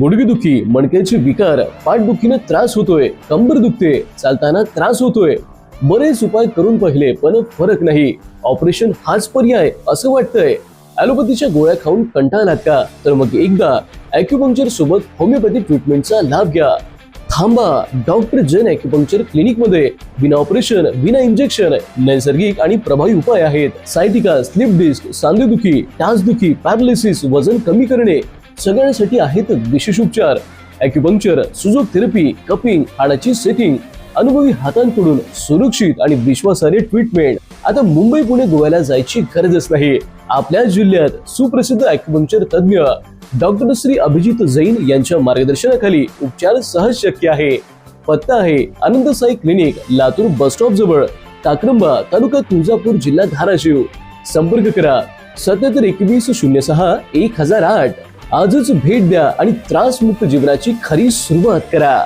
गुडघेदुखी मणक्याचे विकार पाठदुखीनं त्रास होतोय कंबर दुखते चालताना त्रास होतोय. बरेच उपाय करून पाहिले पण फरक नाही. ऑपरेशन हाच पर्याय असं वाटतंय. ॲलोपॅथीच्या गोळ्या खाऊन कंटाळलात का तर मग एकदा अॅक्युपंक्चर सोबत होमिओपॅथी ट्रीटमेंटचा लाभ घ्या. थांबा. डॉक्टर जन अॅक्युपंक्चर क्लिनिकमध्ये बिना ऑपरेशन बिना इंजेक्शन नैसर्गिक आणि प्रभावी उपाय आहेत. सायटिका स्लिप डिस्क सांधेदुखी टाचदुखी पॅरालिसिस वजन कमी करणे. सगळ्यांसाठी आहेत विशेष उपचार अॅक्युपंक्चर सुजोग थेरपी कपिंग हाडाची सेटिंग अनुभवी हातांकडून सुरक्षित आणि विश्वासार्ह ट्रीटमेंट आता मुंबई पुणे गोव्याला जायची गरजच नाही. आपल्या जिल्ह्यात सुप्रसिद्ध अॅक्युपंक्चर तज्ज्ञ डॉक्टर श्री अभिजित जैन यांच्या मार्गदर्शनाखाली उपचार सहज शक्य आहे. पत्ता आहे Anand Sai clinic Latur bus stop जवळ काक्रंबा तालुका तुळजापूर जिल्हा धाराशिव. संपर्क करा सत्याहत्तर एकवीस शून्य सहा एक हजार आठ. आजच भेट द्या आणि त्रासमुक्त जीवनाची खरी सुरुवात करा.